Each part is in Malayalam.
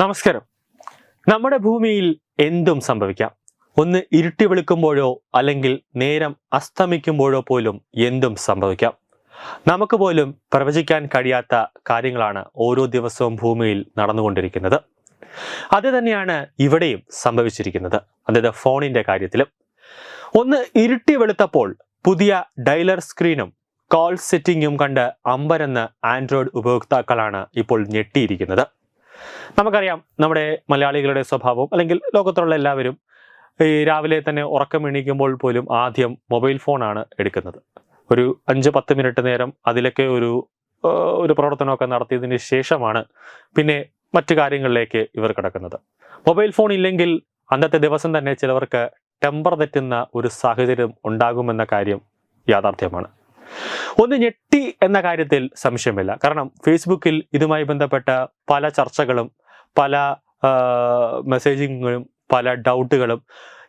നമസ്കാരം. നമ്മുടെ ഭൂമിയിൽ എന്തും സംഭവിക്കാം. ഒന്ന് ഇരുട്ടി വെളുക്കുമ്പോഴോ അല്ലെങ്കിൽ നേരം അസ്തമിക്കുമ്പോഴോ പോലും എന്തും സംഭവിക്കാം. നമുക്ക് പോലും പ്രവചിക്കാൻ കഴിയാത്ത കാര്യങ്ങളാണ് ഓരോ ദിവസവും ഭൂമിയിൽ നടന്നുകൊണ്ടിരിക്കുന്നത്. അത് തന്നെയാണ് ഇവിടെയും സംഭവിച്ചിരിക്കുന്നത്. അതായത് ഫോണിന്റെ കാര്യത്തിലും. ഒന്ന് ഇരുട്ടി വെളുത്തപ്പോൾ പുതിയ ഡയലർ സ്ക്രീനും കോൾ സെറ്റിംഗും കണ്ട് അമ്പരന്ന് ആൻഡ്രോയിഡ് ഉപയോക്താക്കളാണ് ഇപ്പോൾ ഞെട്ടിയിരിക്കുന്നത്. നമുക്കറിയാം നമ്മുടെ മലയാളികളുടെ സ്വഭാവം അല്ലെങ്കിൽ ലോകത്തുള്ള എല്ലാവരും ഈ രാവിലെ തന്നെ ഉറക്കം എണീക്കുമ്പോൾ പോലും ആദ്യം മൊബൈൽ ഫോണാണ് എടുക്കുന്നത്. ഒരു അഞ്ച് പത്ത് മിനിറ്റ് നേരം അതിലൊക്കെ ഒരു ഒരു പ്രവർത്തനമൊക്കെ നടത്തിയതിന് ശേഷമാണ് പിന്നെ മറ്റു കാര്യങ്ങളിലേക്ക് ഇവർ കിടക്കുന്നത്. മൊബൈൽ ഫോൺ ഇല്ലെങ്കിൽ അന്നത്തെ ദിവസം തന്നെ ചിലവർക്ക് ടെമ്പർ തെറ്റുന്ന ഒരു സാഹചര്യം ഉണ്ടാകുമെന്ന കാര്യം യാഥാർത്ഥ്യമാണ്. ഒന്ന് ഞെട്ടി എന്ന കാര്യത്തിൽ സംശയമില്ല. കാരണം ഫേസ്ബുക്കിൽ ഇതുമായി ബന്ധപ്പെട്ട പല ചർച്ചകളും പല മെസ്സേജിങ്ങുകളും പല ഡൗട്ടുകളും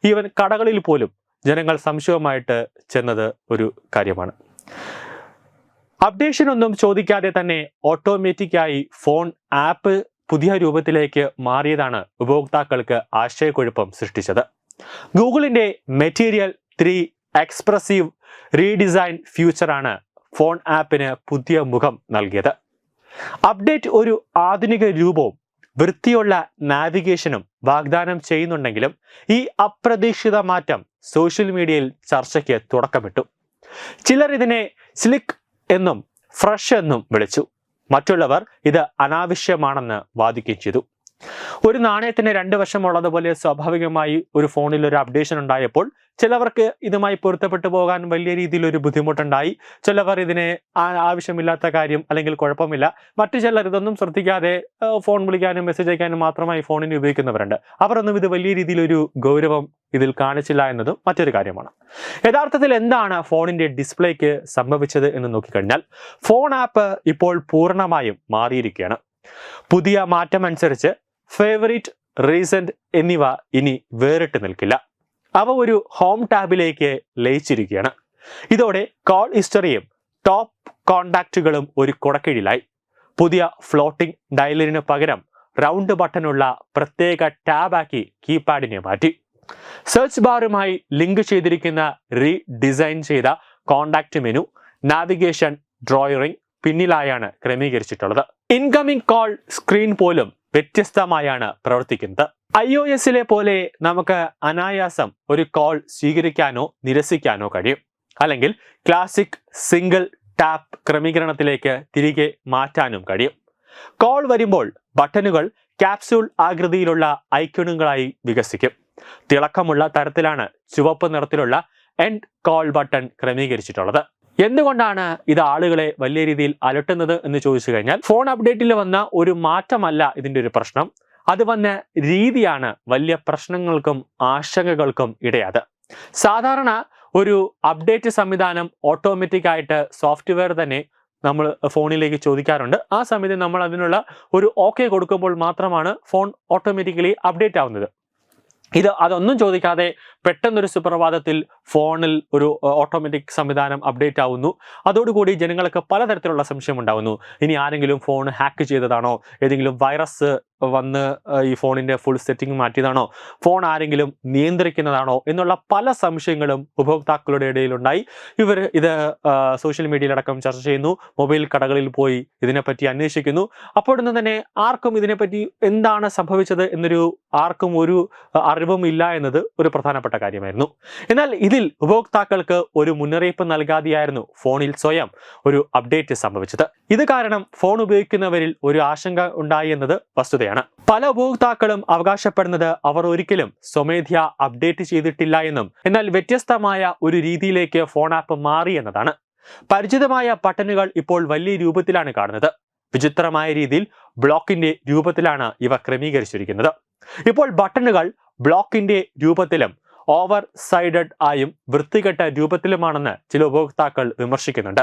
ഈവൻ കടകളിൽ പോലും ജനങ്ങൾ സംശയവുമായിട്ട് ചെന്നത് ഒരു കാര്യമാണ്. അപ്ഡേഷൻ ഒന്നും ചോദിക്കാതെ തന്നെ ഓട്ടോമാറ്റിക്കായി ഫോൺ ആപ്പ് പുതിയ രൂപത്തിലേക്ക് മാറിയതാണ് ഉപഭോക്താക്കൾക്ക് ആശയക്കുഴപ്പം സൃഷ്ടിച്ചത്. ഗൂഗിളിന്റെ മെറ്റീരിയൽ ത്രീ എക്സ്പ്രസീവ് റീഡിസൈൻ ഫ്യൂച്ചറാണ് ഫോൺ ആപ്പിന് പുതിയ മുഖം നൽകിയത്. അപ്ഡേറ്റ് ഒരു ആധുനിക രൂപവും വൃത്തിയുള്ള നാവിഗേഷനും വാഗ്ദാനം ചെയ്യുന്നുണ്ടെങ്കിലും ഈ അപ്രതീക്ഷിത മാറ്റം സോഷ്യൽ മീഡിയയിൽ ചർച്ചയ്ക്ക് തുടക്കമിട്ടു. ചിലർ ഇതിനെ സ്ലിക്ക് എന്നും ഫ്രഷ് എന്നും വിളിച്ചു. മറ്റുള്ളവർ ഇത് അനാവശ്യമാണെന്ന് വാദിക്കുകയും ചെയ്തു. ഒരു നാണയത്തിന് രണ്ട് വശമുള്ളതുപോലെ സ്വാഭാവികമായി ഒരു ഫോണിൽ ഒരു അപ്ഡേഷൻ ഉണ്ടായപ്പോൾ ചിലവർക്ക് ഇതുമായി പൊരുത്തപ്പെട്ടു പോകാൻ വലിയ രീതിയിൽ ഒരു ബുദ്ധിമുട്ടുണ്ടായി. ചിലവർ ഇതിനെ ആവശ്യമില്ലാത്ത കാര്യം അല്ലെങ്കിൽ കുഴപ്പമില്ല. മറ്റു ചിലർ ഇതൊന്നും ശ്രദ്ധിക്കാതെ ഫോൺ വിളിക്കാനും മെസ്സേജ് അയക്കാനും മാത്രമായി ഫോണിനെ ഉപയോഗിക്കുന്നവരുണ്ട്. അവരൊന്നും ഇത് വലിയ രീതിയിൽ ഒരു ഗൗരവം ഇതിൽ കാണിച്ചില്ല എന്നതും മറ്റൊരു കാര്യമാണ്. യഥാർത്ഥത്തിൽ എന്താണ് ഫോണിന്റെ ഡിസ്പ്ലേക്ക് സംഭവിച്ചത് എന്ന് നോക്കിക്കഴിഞ്ഞാൽ ഫോൺ ആപ്പ് ഇപ്പോൾ പൂർണമായും മാറിയിരിക്കുകയാണ്. പുതിയ മാറ്റം അനുസരിച്ച് ഫേവറിറ്റ് റീസെന്റ് എന്നിവ ഇനി വേറിട്ട് നിൽക്കില്ല. അവ ഒരു ഹോം ടാബിലേക്ക് ലയിച്ചിരിക്കുകയാണ്. ഇതോടെ കോൾ ഹിസ്റ്ററിയും ടോപ്പ് കോണ്ടാക്റ്റുകളും ഒരു കുടക്കീഴിലായി. പുതിയ ഫ്ലോട്ടിംഗ് ഡയലറിന് പകരം റൗണ്ട് ബട്ടണുള്ള പ്രത്യേക ടാബാക്കി കീപാഡിനെ മാറ്റി. സെർച്ച് ബാറുമായി ലിങ്ക് ചെയ്തിരിക്കുന്ന റീഡിസൈൻ ചെയ്ത കോണ്ടാക്റ്റ് മെനു നാവിഗേഷൻ ഡ്രോയറിംഗ് പിന്നിലായാണ് ക്രമീകരിച്ചിട്ടുള്ളത്. ഇൻകമിംഗ് കോൾ സ്ക്രീൻ പോലും വ്യത്യസ്തമായാണ് പ്രവർത്തിക്കുന്നത്. ഐ ഒ എസിലെ പോലെ നമുക്ക് അനായാസം ഒരു കോൾ സ്വീകരിക്കാനോ നിരസിക്കാനോ കഴിയും. അല്ലെങ്കിൽ ക്ലാസിക് സിംഗിൾ ടാപ്പ് ക്രമീകരണത്തിലേക്ക് തിരികെ മാറ്റാനും കഴിയും. കോൾ വരുമ്പോൾ ബട്ടണുകൾ ക്യാപ്സ്യൂൾ ആകൃതിയിലുള്ള ഐക്കണുകളായി വികസിക്കും. തിളക്കമുള്ള തരത്തിലാണ് ചുവപ്പ് നിറത്തിലുള്ള എൻഡ് കോൾ ബട്ടൺ ക്രമീകരിച്ചിട്ടുള്ളത്. എന്തുകൊണ്ടാണ് ഇത് ആളുകളെ വലിയ രീതിയിൽ അലട്ടുന്നത് എന്ന് ചോദിച്ചു കഴിഞ്ഞാൽ ഫോൺ അപ്ഡേറ്റിൽ വന്ന ഒരു മാറ്റമല്ല ഇതിന്റെ ഒരു പ്രശ്നം. അത് വന്ന രീതിയാണ് വലിയ പ്രശ്നങ്ങൾക്കും ആശങ്കകൾക്കും ഇടയാത്. സാധാരണ ഒരു അപ്ഡേറ്റ് സംവിധാനം ഓട്ടോമാറ്റിക് ആയിട്ട് സോഫ്റ്റ്വെയർ തന്നെ നമ്മൾ ഫോണിലേക്ക് ചോദിക്കാറുണ്ട്. ആ സമയത്ത് നമ്മൾ അതിനുള്ള ഒരു ഓക്കെ കൊടുക്കുമ്പോൾ മാത്രമാണ് ഫോൺ ഓട്ടോമാറ്റിക്കലി അപ്ഡേറ്റ് ആവുന്നത്. ഇത് അതൊന്നും ചോദിക്കാതെ പെട്ടെന്നൊരു സുപ്രഭാതത്തിൽ ഫോണിൽ ഒരു ഓട്ടോമാറ്റിക് സംവിധാനം അപ്ഡേറ്റ് ആവുന്നു. അതോടുകൂടി ജനങ്ങൾക്ക് പലതരത്തിലുള്ള സംശയം ഉണ്ടാവുന്നു. ഇനി ആരെങ്കിലും ഫോൺ ഹാക്ക് ചെയ്തതാണോ? ഏതെങ്കിലും വൈറസ് വന്ന് ഈ ഫോണിന്റെ ഫുൾ സെറ്റിംഗ് മാറ്റിയതാണോ? ഫോൺ ആരെങ്കിലും നിയന്ത്രിക്കുന്നതാണോ? എന്നുള്ള പല സംശയങ്ങളും ഉപഭോക്താക്കളുടെ ഇടയിലുണ്ടായി. ഇവർ ഇത് സോഷ്യൽ മീഡിയയിലടക്കം ചർച്ച ചെയ്യുന്നു. മൊബൈൽ കടകളിൽ പോയി ഇതിനെപ്പറ്റി അന്വേഷിക്കുന്നു. അപ്പോഴൊന്നും തന്നെ ആർക്കും ഇതിനെപ്പറ്റി എന്താണ് സംഭവിച്ചത് എന്നൊരു ആർക്കും ഒരു അറിവും ഇല്ല എന്നത് ഒരു പ്രധാനപ്പെട്ട കാര്യമായിരുന്നു. എന്നാൽ ഇതിൽ ഉപഭോക്താക്കൾക്ക് ഒരു മുന്നറിയിപ്പ് നൽകാതെയായിരുന്നു ഫോണിൽ സ്വയം ഒരു അപ്ഡേറ്റ് സംഭവിച്ചത്. ഇത് കാരണം ഫോൺ ഉപയോഗിക്കുന്നവരിൽ ഒരു ആശങ്ക ഉണ്ടായി എന്നത് വസ്തുതയാണ്. പല ഉപഭോക്താക്കളും അവകാശപ്പെടുന്നത് അവർ ഒരിക്കലും സ്വമേധ്യ അപ്ഡേറ്റ് ചെയ്തിട്ടില്ല എന്നും എന്നാൽ വ്യത്യസ്തമായ ഒരു രീതിയിലേക്ക് ഫോൺ ആപ്പ് മാറി എന്നതാണ്. പരിചിതമായ ബട്ടണുകൾ ഇപ്പോൾ വലിയ രൂപത്തിലാണ് കാണുന്നത്. വിചിത്രമായ രീതിയിൽ ബ്ലോക്കിന്റെ രൂപത്തിലാണ് ഇവ ക്രമീകരിച്ചിരിക്കുന്നത്. ഇപ്പോൾ ബട്ടണുകൾ ബ്ലോക്കിന്റെ രൂപത്തിലും ഓവർ സൈഡഡ് ആയും വൃത്തികെട്ട രൂപത്തിലുമാണെന്ന് ചില ഉപഭോക്താക്കൾ വിമർശിക്കുന്നുണ്ട്.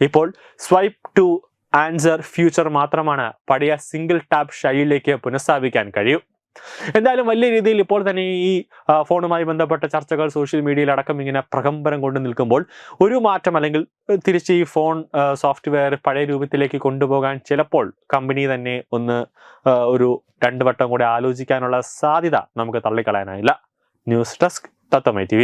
ഇപ്പോൾ സ്വൈപ്പ് ടു ആൻസർ ഫ്യൂച്ചർ മാത്രമാണ്. പഴയ സിംഗിൾ ടാപ്പ് ശൈലിയിലേക്ക് പുനഃസ്ഥാപിക്കാൻ കഴിയും. എന്തായാലും വലിയ രീതിയിൽ ഇപ്പോൾ തന്നെ ഈ ഫോണുമായി ബന്ധപ്പെട്ട ചർച്ചകൾ സോഷ്യൽ മീഡിയയിൽ അടക്കം ഇങ്ങനെ പ്രകമ്പനം കൊണ്ട് നിൽക്കുമ്പോൾ ഒരു മാറ്റം അല്ലെങ്കിൽ തിരിച്ച് ഈ ഫോൺ സോഫ്റ്റ്വെയർ പഴയ രൂപത്തിലേക്ക് കൊണ്ടുപോകാൻ ചിലപ്പോൾ കമ്പനി തന്നെ ഒന്ന് ഒരു രണ്ട് വട്ടം കൂടെ ആലോചിക്കാനുള്ള സാധ്യത നമുക്ക് തള്ളിക്കളയാനായില്ല. ന്യൂസ് ഡെസ്ക് തത്തമൈ ടി